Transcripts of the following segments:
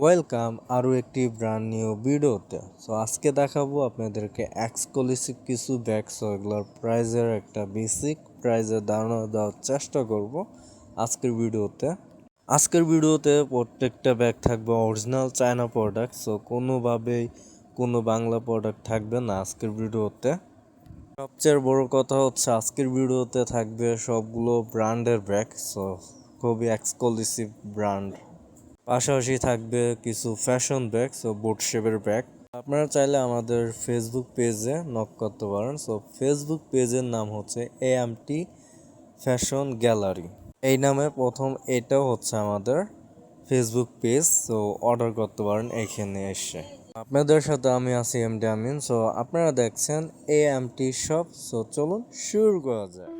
Welcome আরও একটি brand new ভিডিওতে সো আজকে দেখাবো আপনাদেরকে এক্সক্লুসিভ কিছু ব্যাগ সো এগুলোর প্রাইজের একটা বেসিক প্রাইজের ধারণা দেওয়ার চেষ্টা করব আজকের ভিডিওতে আজকের ভিডিওতে প্রত্যেকটা ব্যাগ থাকবে অরিজিনাল চায়না প্রোডাক্ট সো কোনোভাবেই কোনো বাংলা প্রোডাক্ট থাকবে না আজকের ভিডিওতে সবচেয়ে বড় কথা হচ্ছে আজকের ভিডিওতে থাকবে সবগুলো ব্র্যান্ডের ব্যাগ সো খুবই এক্সক্লুসিভ ব্র্যান্ড পাশাপাশি থাকবে কিছু ফ্যাশন ব্যাগ সো বোট শেপের ব্যাগ আপনারা চাইলে আমাদের ফেসবুক পেজে নক করতে পারেন। সো ফেসবুক পেজের নাম হচ্ছে A M T fashion gallery এই নামে প্রথম এটাও হচ্ছে আমাদের ফেসবুক পেজ সো অর্ডার করতে পারেন এখানে এসে। আপনাদের সাথে আমি আছি এম ডি আমিন সো আপনারা দেখছেন A M T shop so চলুন শুরু করা যায়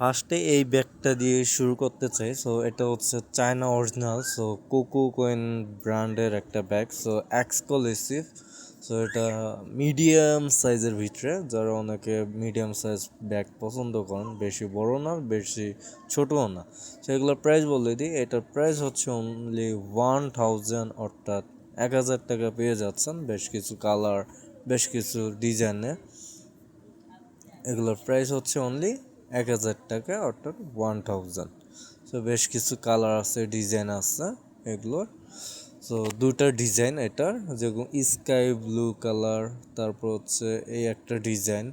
ফার্স্টে এই ব্যাগটা দিয়ে শুরু করতে চাই। সো এটা হচ্ছে চায়না অরিজিনাল সো কোকো কোয়েন ব্র্যান্ডের একটা ব্যাগ সো এক্সক্লুসিভ সো এটা মিডিয়াম সাইজের ভিতরে, যারা অনেকে মিডিয়াম সাইজ ব্যাগ পছন্দ করেন, বেশি বড় না, বেশি ছোটও না। সো এগুলোর প্রাইস বলে দিই, এটার প্রাইস হচ্ছে অনলি ওয়ান থাউজেন্ড অর্থাৎ এক হাজার টাকা পেয়ে যাচ্ছেন, বেশ কিছু কালার বেশ কিছু ডিজাইনে এগুলোর প্রাইস হচ্ছে অনলি এক হাজার টাকা, অর্থাৎ ওয়ান থাউজেন্ড সো বেশ কিছু কালার আছে ডিজাইন আছে এগুলোর। সো দুটা ডিজাইন এটার, যেরকম স্কাই ব্লু কালার তারপর হচ্ছে এই একটা ডিজাইন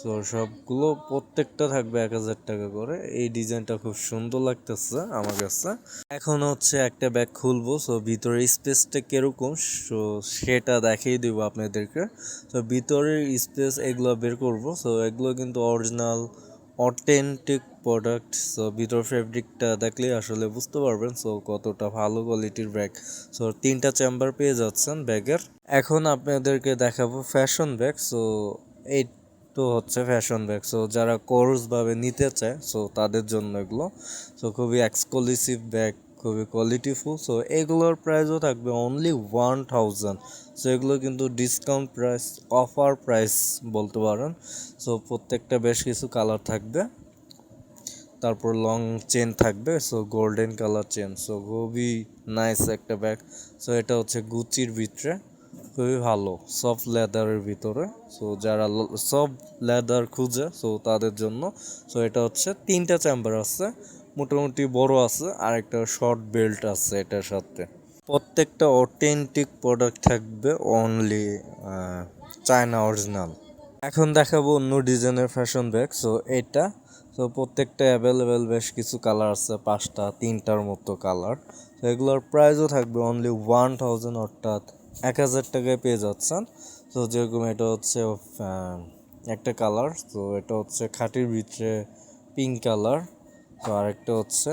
সো সবগুলো প্রত্যেকটা থাকবে এক হাজার টাকা করে। এই ডিজাইনটা খুব সুন্দর লাগতেছে আমার কাছে। এখন হচ্ছে একটা ব্যাগ খুলবো। সো ভিতরের স্পেসটা কীরকম? সো সেটা দেখিয়ে দিব আপনাদেরকে। তো ভিতরের স্পেস এগুলো বের করব। সো এগুলো কিন্তু অরিজিনাল অথেন্টিক প্রোডাক্ট সো ভিতর ফেব্রিকটা দেখলে আসলে বুঝতে পারবেন সো কতটা ভালো কোয়ালিটির ব্যাগ সো তিনটা চেম্বার পেয়ে যাচ্ছেন ব্যাগের এখন আপনাদেরকে দেখাবো ফ্যাশন ব্যাগ সো এই তো হচ্ছে ফ্যাশন ব্যাগ সো যারা কোর্সভাবে নিতে চায় সো তাদের জন্য এগুলো। সো খুবই এক্সক্লুসিভ ব্যাগ খুবই কোয়ালিটিফুল সো এগুলোর প্রাইসও থাকবে অনলি ওয়ান থাউজেন্ড সো এগুলো কিন্তু ডিসকাউন্ট প্রাইস অফার প্রাইস বলতে পারেন। সো প্রত্যেকটা বেশ কিছু কালার থাকবে। তারপর লং চেন থাকবে so golden colour chain so খুবই নাইস একটা ব্যাগ সো এটা হচ্ছে গুচির ভিতরে, খুবই ভালো সফট লেদারের ভিতরে। সো যারা সফট লেদার খুঁজে সো তাদের জন্য। সো এটা হচ্ছে তিনটা চেম্বার আছে। মোটামুটি বড় আছে আর একটা শর্ট বেল্ট আছে এটার সাথে। প্রত্যেকটা অথেন্টিক প্রোডাক্ট থাকবে অনলি চায়না অরিজিনাল এখন দেখাবো অন্য ডিজাইনের ফ্যাশন ব্যাগ সো এটা তো প্রত্যেকটা অ্যাভেলেবেল বেশ কিছু কালার আছে, পাঁচটা, তিনটার মতো কালার তো এগুলোর প্রাইসও থাকবে অনলি ওয়ান থাউজেন্ড অর্থাৎ এক হাজার টাকায় পেয়ে যাচ্ছেন। তো যেরকম এটা হচ্ছে একটা কালার তো এটা হচ্ছে খাটির ভিতরে পিঙ্ক কালার তো আরেকটা হচ্ছে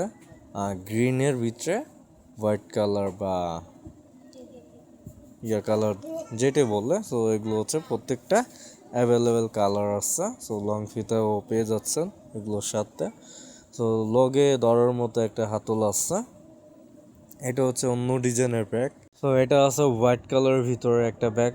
গ্রিনের ভিতরে হোয়াইট কালার বা ইয়া কালার যেটা বললে সো এগুলো হচ্ছে প্রত্যেকটা অ্যাভেলেবেল কালার আছে। সো লং ফিতাও পেয়ে যাচ্ছেন এগুলোর সাথে। সো লগে ধরার মতো একটা হাতল আছে। এটা হচ্ছে অন্য ডিজাইনের ব্যাগ সো এটা আছে হোয়াইট কালারের ভিতরে একটা bag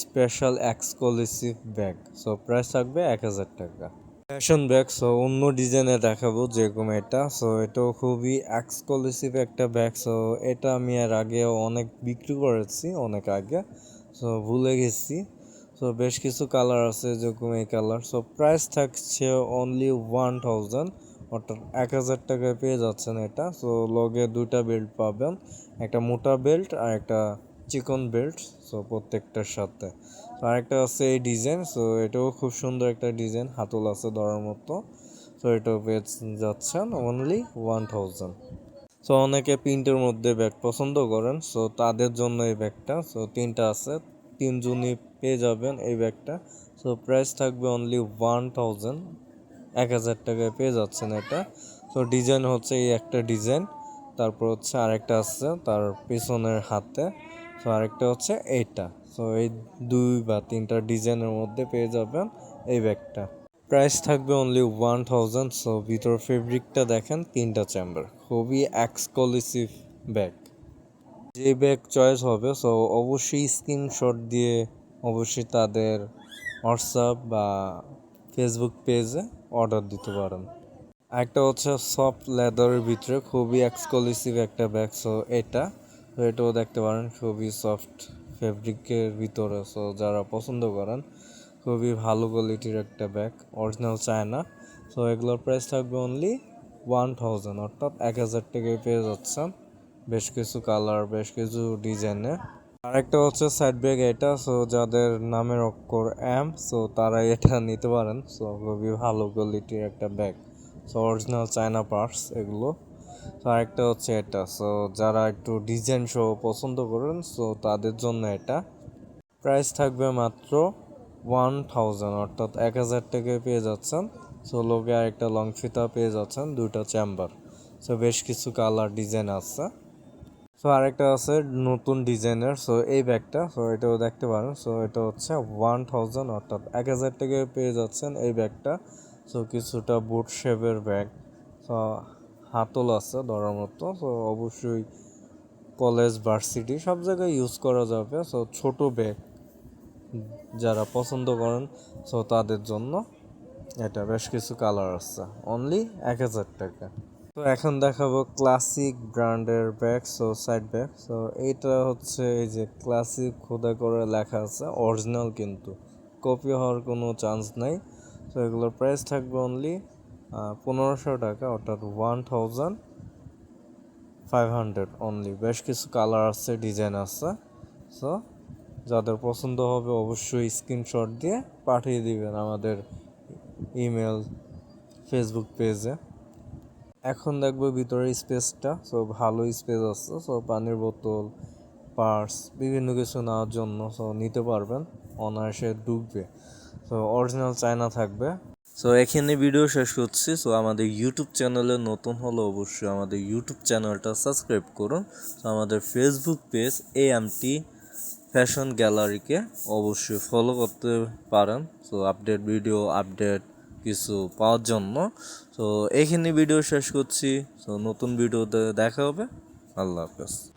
special exclusive bag so price থাকবে এক হাজার টাকা। ফ্যাশন ব্যাগ সো অন্য ডিজাইনে দেখাবো যেরকম এটা। সো এটাও খুবই এক্সক্লুসিভ একটা ব্যাগ সো এটা আমি এর আগে অনেক বিক্রি করেছি অনেক আগে। সো ভুলে গেছি। সো বেশ কিছু কালার আছে যেরকম এই কালার সো প্রাইস থাকছে অনলি ওয়ান থাউজেন্ড অর্থাৎ এক হাজার টাকায় পেয়ে যাচ্ছেন এটা। সো লগে দুইটা বেল্ট পাবেন, একটা মোটা বেল্ট আর একটা চিকন বেল্ট সো প্রত্যেকটার সাথে। আরেকটা আছে এই ডিজাইন সো এটাও খুব সুন্দর একটা ডিজাইন, হাতল আছে ধরার মতো। সো এটাও পেয়ে যাচ্ছেন অনলি ওয়ান থাউজেন্ড সো অনেকে প্রিন্টের মধ্যে ব্যাগ পছন্দ করেন সো তাদের জন্য এই ব্যাগটা সো তিনটা আছে, তিনজনই পেয়ে যাবেন এই ব্যাগটা। সো প্রাইস থাকবে অনলি ওয়ান থাউজেন্ড এক হাজার টাকায় পেয়ে যাচ্ছেন এটা। তো ডিজাইন হচ্ছে এই একটা ডিজাইন তারপর হচ্ছে আরেকটা আছে তার পিছনের হাতে। তো আরেকটা হচ্ছে এইটা সো এই দুই বা তিনটা ডিজাইনের মধ্যে পেয়ে যাবেন এই ব্যাগটা। প্রাইস থাকবে অনলি ওয়ান থাউজেন্ড সো ভিতর ফেব্রিকটা দেখেন, তিনটা চেম্বার খুবই এক্সক্লুসিভ ব্যাগ। যে ব্যাগ চয়েস হবে সো অবশ্যই স্ক্রিনশট দিয়ে অবশ্যই তাদের হোয়াটসঅ্যাপ বা ফেসবুক পেজে অর্ডার দিতে পারেন। একটা হচ্ছে সফট লেদারের ভিতরে খুবই এক্সক্লুসিভ একটা ব্যাগ। সো এটা। এটাও দেখতে পারেন, খুবই সফট ফেব্রিকের ভিতরে। সো যারা পছন্দ করেন, খুবই ভালো কোয়ালিটির একটা ব্যাগ অরিজিনাল চায়না সো এগুলোর প্রাইস থাকবে অনলি ওয়ান থাউজেন্ড অর্থাৎ এক হাজার টাকায় পেয়ে যাচ্ছেন। বেশ কিছু কালার বেশ কিছু ডিজাইনে আরেকটা হচ্ছে সাইড ব্যাগ এটা সো যাদের নামের অক্ষর এম সো তারা এটা নিতে পারেন। সো খুবই ভালো কোয়ালিটির একটা bag so original China parts এগুলো। তো আরেকটা হচ্ছে এটা সো যারা একটু ডিজাইন সহ পছন্দ করেন সো তাদের জন্য এটা। প্রাইস থাকবে মাত্র ওয়ান থাউজেন্ড অর্থাৎ এক হাজার টাকায় পেয়ে যাচ্ছেন। সো লোকে আরেকটা লং ফিতা পেয়ে যাচ্ছেন, দুইটা চেম্বার সো বেশ কিছু কালার ডিজাইন আছে। সো আরেকটা আছে নতুন ডিজাইনের সো এই ব্যাগটা সো এটাও দেখতে পারেন। সো এটা হচ্ছে ওয়ান থাউজেন্ড অর্থাৎ এক হাজার টাকায় পেয়ে যাচ্ছেন এই ব্যাগটা। সো কিছুটা বুট শেপের ব্যাগ। সো হাতল আছে ধরার মতো, তো অবশ্যই কলেজ, ভার্সিটি সব জায়গায় ইউজ করা যাবে। সো ছোট ব্যাগ যারা পছন্দ করেন সো তাদের জন্য এটা বেশ কিছু কালার আছে। অনলি এক হাজার টাকা। তো এখন দেখাবো ক্লাসিক ব্র্যান্ডের bag so side bag so এইটা হচ্ছে এই যে ক্লাসিক খোদা করে লেখা আছে অরিজিনাল কিন্তু। কপি হওয়ার কোনো চান্স নাই। তো এগুলোর প্রাইস থাকবে অনলি পনেরোশো টাকা, অর্থাৎ one thousand five hundred only বেশ কিছু কালার আছে ডিজাইন আছে। সো যাদের পছন্দ হবে অবশ্যই স্ক্রিনশট দিয়ে পাঠিয়ে দিবেন আমাদের ইমেল ফেসবুক পেজে এখন দেখব ভিতরে স্পেসটা সো ভালো স্পেস আছে। সো পানির বোতল পার্স বিভিন্ন কিছু নেওয়ার জন্য। সো নিতে পারবেন। অনায়াসে ডুববে। সো অরিজিনাল চায়না থাকবে। সো এখানে ভিডিও শেষ করছি। সো আমাদের ইউটিউব চ্যানেলে নতুন হলে অবশ্যই আমাদের ইউটিউব চ্যানেলটা সাবস্ক্রাইব করুন। সো আমাদের Facebook page A T fashion গ্যালারিকে অবশ্যই ফলো করতে পারেন। সো আপডেট ভিডিও আপডেট কিছু পাওয়ার জন্য। তো এখানে ভিডিও শেষ করছি। তো নতুন ভিডিওতে দেখা হবে। আল্লাহ হাফেজ।